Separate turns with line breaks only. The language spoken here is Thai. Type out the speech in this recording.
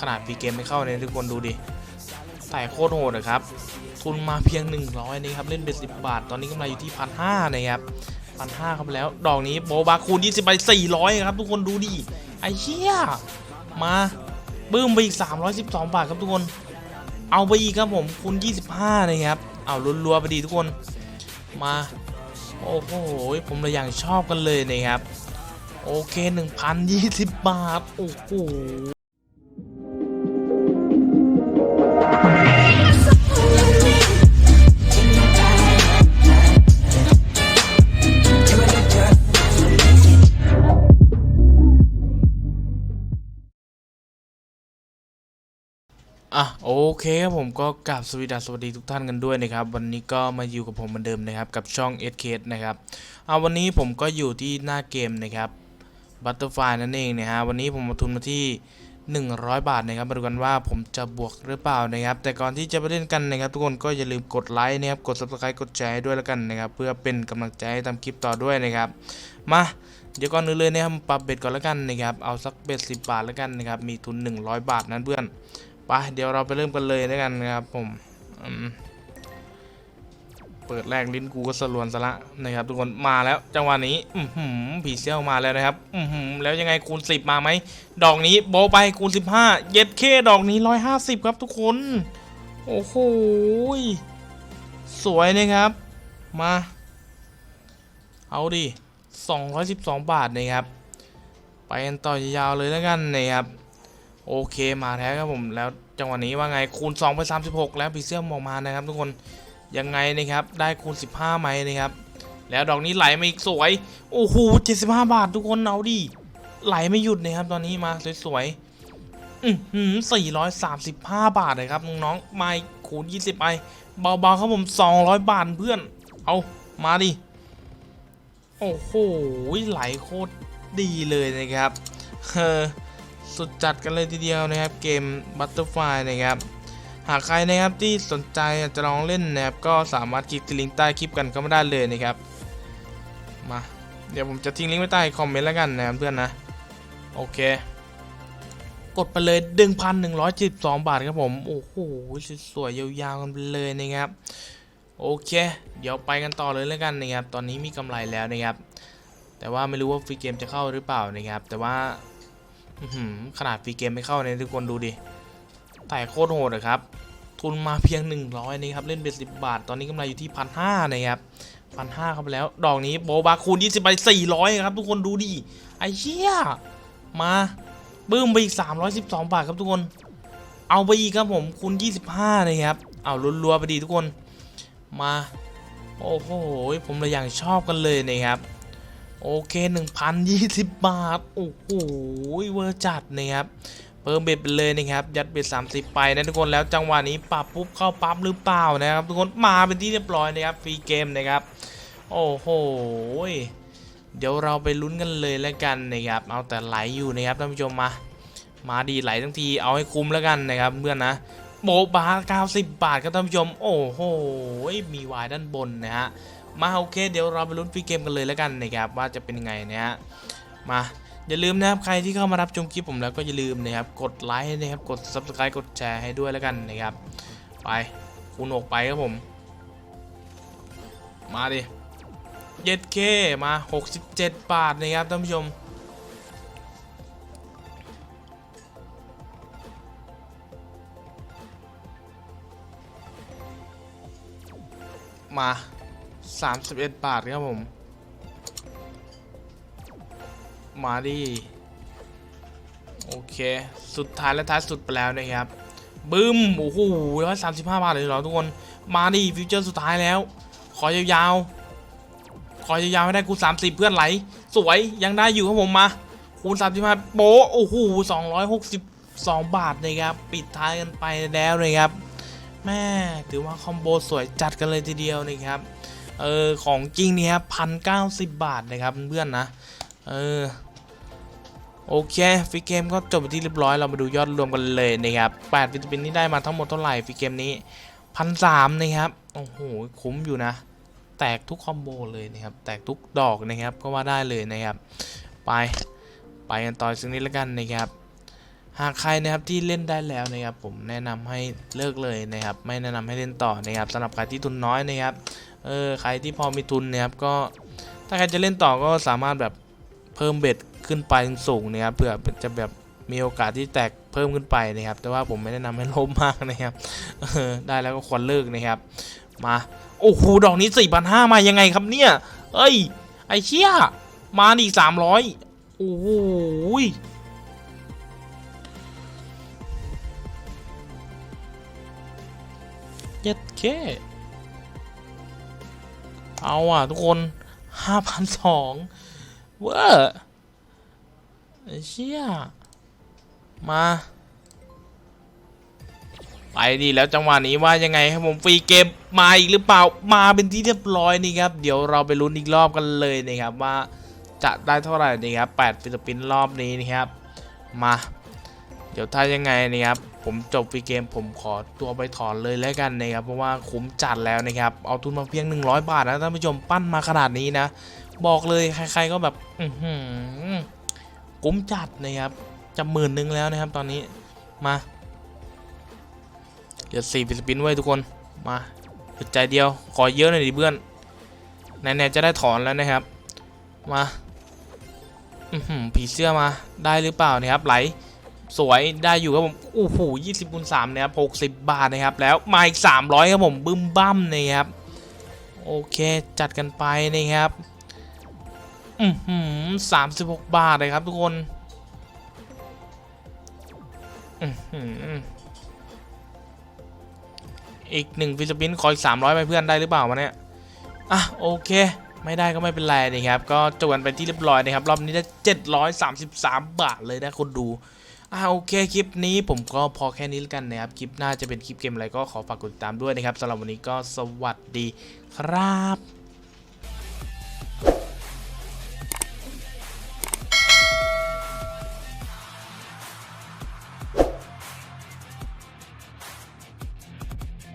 ขนาดพีเกมไม่เข้าเนี่ยทุกคนดูดิแต่โคตรโหดนะครับ ทุนมาเพียง 100นี่ครับ เล่นเป็น 10 บาท ตอนนี้กำไรอยู่ที่พันห้านะครับพันห้าเข้าไปแล้ว ดอกนี้โบบาคูณ20ไป400 ครับ ทุกคนดูดิ ไอ้เชี่ยมาบึ้มไปอีก 312 บาทครับทุกคน เอาไปอีกครับผมคูณ25นะครับ เอารัวๆไปดีทุกคน มา โอ้โห ผมเลยอย่างชอบกันเลยนะครับ โอเค 1,020 บาท โอ้โห อะโอเคครับผมก็กราบสวัสดีสวัสดีทุกท่านกันด้วยนะครับ วันนี้ก็มาอยู่กับผมเหมือนเดิมนะครับ กับช่อง s k นะครับเอาวันนี้ผมก็อยู่ที่หน้าเกมนะครับ Butterfly นั่นเองนะฮะวันนี้ผมมาทุนมาที่ 100 บาทนะครับมาดูกันว่าผมจะบวกหรือเปล่านะครับ แต่ก่อนที่จะไปเล่นกันนะครับ ทุกคนก็อย่าลืมกดไลค์นะครับกด subscribe กดแชร์ให้ด้วยแล้วกันนะครับ เพื่อเป็นกำลังใจให้ทำคลิปต่อด้วยนะครับ มาเดี๋ยวก่อนอื่นเลยนะครับปรับเบ็ดก่อนแล้วกันนะครับเอาสักเบ็ดสิบาทแล้วกันนะครับมีทุน 100 บาทนั้นเพื่อน ปเดี๋ยวเราไปเริ่มกันเลยด้วยกันนะครับผมเปิดแรกลิ้นกูก็สลวนซะละนะครับทุกคนมาแล้วจังหวะนี้อือหือผีเซี่ยวมาแล้วนะครับอือหือแล้วยังไงคูณ 10 มาไหมดอกนี้โบไปคูณ 15 เย็ดเคดอกนี้ 150 ครับทุกคน โอ้โหสวยนะครับ มา เอาดิ212 บาทนะครับ ไปกันต่อยาวๆเลยแล้วกันนะครับ โอเคมาแท้ครับผมแล้วจังหวะนี้ว่าไงคูณ2ไป36 แล้วพีเซียมออกมานะครับ ทุกคนยังไงนะครับได้คูณ 15ไหมนะครับแล้วดอกนี้ไหลมาอีกสวย โอ้โห75 บาททุกคนเอาดิไหลไม่หยุดนะครับตอนนี้มาสวยๆอือหือ435บาทเลยครับน้องๆมาอีกคูณ20ไปเบาๆครับผม200บาทเพื่อน เอามาดิโอ้โหไหลโคตรดีเลยนะครับเออ สุดจัดกันเลยทีเดียวนะครับเกม Butterfly นะครับหากใครนะครับที่สนใจจะลองเล่นนะครับก็สามารถคลิกที่ลิงก์ใต้คลิปกันก็ไม่ได้เลยนะครับมาเดี๋ยวผมจะทิ้งลิงก์ไว้ใต้คอมเมนต์แล้วกันนะครับเพื่อนนะโอเค กดไปเลย 1,172 บาทครับผม โอ้โหสวยๆยาวๆกันไปเลยนะครับโอเค เดี๋ยวไปกันต่อเลยแล้วกันนะครับ ตอนนี้มีกำไรแล้วนะครับ แต่ว่าไม่รู้ว่าฟรีเกมจะเข้าหรือเปล่านะครับ แต่ว่า ขนาดฟรีเกมไม่เข้าเนี่ยทุกคนดูดิแต่โคตรโหดนะครับ ทุนมาเพียง 100นี่ครับ เล่นเป็น10บาท ตอนนี้กำไรอยู่ที่พันห้านะครับพันห้าเข้าไปแล้ว ดอกนี้โบบาคูณ20ไป400ครับ ทุกคนดูดิ ไอ้เชี่ยมาบึ้มไปอีก312บาทครับทุกคน เอาไปอีกครับผมคูณ25นะครับ เอารัวๆไปดีทุกคน มา โอ้โห ผมเลยอย่างชอบกันเลยนะครับ โอเค 1,020 บาท โอ้โหเวอร์จัดนะครับเพิ่มเบ็ดไปเลยนะครับ ยัดเบ็ด30 ไปนะทุกคนแล้วจังหวะนี้ปรับปุ๊บเข้าปั๊บหรือเปล่านะครับ ทุกคนมาเป็นที่เรียบร้อยนะครับฟรีเกมนะครับ โอ้โหเดี๋ยวเราไปลุ้นกันเลยแล้วกันนะครับ เอาแต่ไหลอยู่นะครับท่านผู้ชมมา มาดีไหลทั้งทีเอาให้คุ้มแล้วกันนะครับเพื่อนนะโบบา90 บาทครับท่านผู้ชม โอ้โหมีวายด้านบนนะฮะ มาโอเค เดี๋ยวเราไปลุ้นฟรีเกมกันเลยแล้วกันนะครับว่าจะเป็นยังไงนะฮะมาอย่าลืมนะครับใครที่เข้ามารับชมคลิปผมแล้วก็อย่าลืมนะครับกดไลค์นะครับกด subscribe กดแชร์ให้ด้วยแล้วกันนะครับไปคูณออกไปครับผม มาดิเย็ดเคมา 67 บาทนะครับท่านผู้ชมมา 31 บาทครับผม มาดิโอเค สุดท้ายและท้ายสุดไปแล้วนะครับ บึ้ม โอ้โหร้อยสามสิบห้าบาทเลยเหรอทุกคน มาดิฟิวเจอร์สุดท้ายแล้ว ขอยาวๆ ขอยาวๆให้ได้คูณสามสิบเพื่อนไหล สวย ยังได้อยู่ครับผมมา คูณสามสิบห้าโบโอ้โหสองร้อยหกสิบสองบาทนะครับ ปิดท้ายกันไปแล้วนะครับ แม่ ถือว่าคอมโบสวยจัดกันเลยทีเดียวนะครับ เออของจริงเนี่ยครับพันเก้าสิบบาทนะครับเพื่อนนะ เออโอเคฟรีเกมก็จบไปที่เรียบร้อยเรามาดูยอดรวมกันเลยนะครับ8วิตามินที่ได้มาทั้งหมดเท่าไหร่ฟรีเกมนี้พันสามนะครับโอ้โหคุ้มอยู่นะ แตกทุกคอมโบเลยนะครับแตกทุกดอกนะครับก็ว่าได้เลยนะครับ ไปไปกันต่อซึ่งนี้แล้วกันนะครับหากใครนะครับที่เล่นได้แล้วนะครับ ผมแนะนำให้เลิกเลยนะครับ ไม่แนะนำให้เล่นต่อนะครับสำหรับใครที่ทุนน้อยนะครับ เออใครที่พอมีทุนนะครับก็ถ้าใครจะเล่นต่อก็สามารถแบบเพิ่มเบ็ดขึ้นไปสูงนะครับเพื่อจะแบบมีโอกาสที่แตกเพิ่มขึ้นไปนะครับ แต่ว่าผมไม่แนะนำให้ล้มมากนะครับออได้แล้วก็ควรเลิกนะครับ มาโอ้โหดอกนี้สี่พันห้ามายังไงครับเนี่ย เอ้ย ไอเชี่ยมาอีกสามร้อยโอ้โหยเย็ดเค เอาอะทุกคนห้าพันสองเวอร์ไอเชี่ยมา ไปดีแล้วจังหวะนี้ว่ายังไงครับผมฟรีเกมมาอีกหรือเปล่ามาเป็นที่เรียบร้อยนี่ครับเดี๋ยวเราไปลุ้นอีกรอบกันเลยนะครับว่าจะได้เท่าไหร่นะครับ8ฟิลิปปินส์รอบนี้นะครับมา เดี๋ยวถ้ายังไงนะครับผมจบฟรีเกมผมขอตัวไปถอนเลยแล้วกันนะครับเพราะว่าคุ้มจัดแล้วนะครับเอาทุนมาเพียง 100 บาทนะท่านผู้ชมปั้นมาขนาดนี้นะ บอกเลยใครๆก็แบบอืคุ้มจัดนะครับจะหมื่นหนึงแล้วนะครับตอนนี้มาเดี๋ยวสี่ฟิลิปปินส์ไว้ทุกคนมาอึดใจเดียวขอเยอะหน่อยดิเพื่อนไหนๆจะได้ถอนแล้วนะครับ มาอืผีเสื้อมาได้หรือเปล่านะครับไหล สวยได้อยู่ครับผมโอ้โหยี่สิบคูณสามนะครับหกสิบบาทนะครับ แล้วมาอีกสามร้อยครับผมบึ้มบั้มนะครับ โอเคจัดกันไปนะครับอือหือสามสิบหกบาทเลยครับทุกคนอืมอีกหนึ่งฟิลิปปินส์ขออีกสามร้อยไปเพื่อนได้หรือเปล่าวะเนี่ยอะโอเค ไม่ได้ก็ไม่เป็นไรนะครับ ก็จบกันไปที่เรียบร้อยนะครับ รอบนี้ได้เจ็ดร้อยสามสิบสามบาทเลยนะคนดู อะโอเคคลิปนี้ผมก็พอแค่นี้แล้วกันนะครับคลิปหน้าจะเป็นคลิปเกมอะไรก็ขอฝากกดติดตามด้วยนะครับสำหรับวันนี้ก็สวัสดีครับ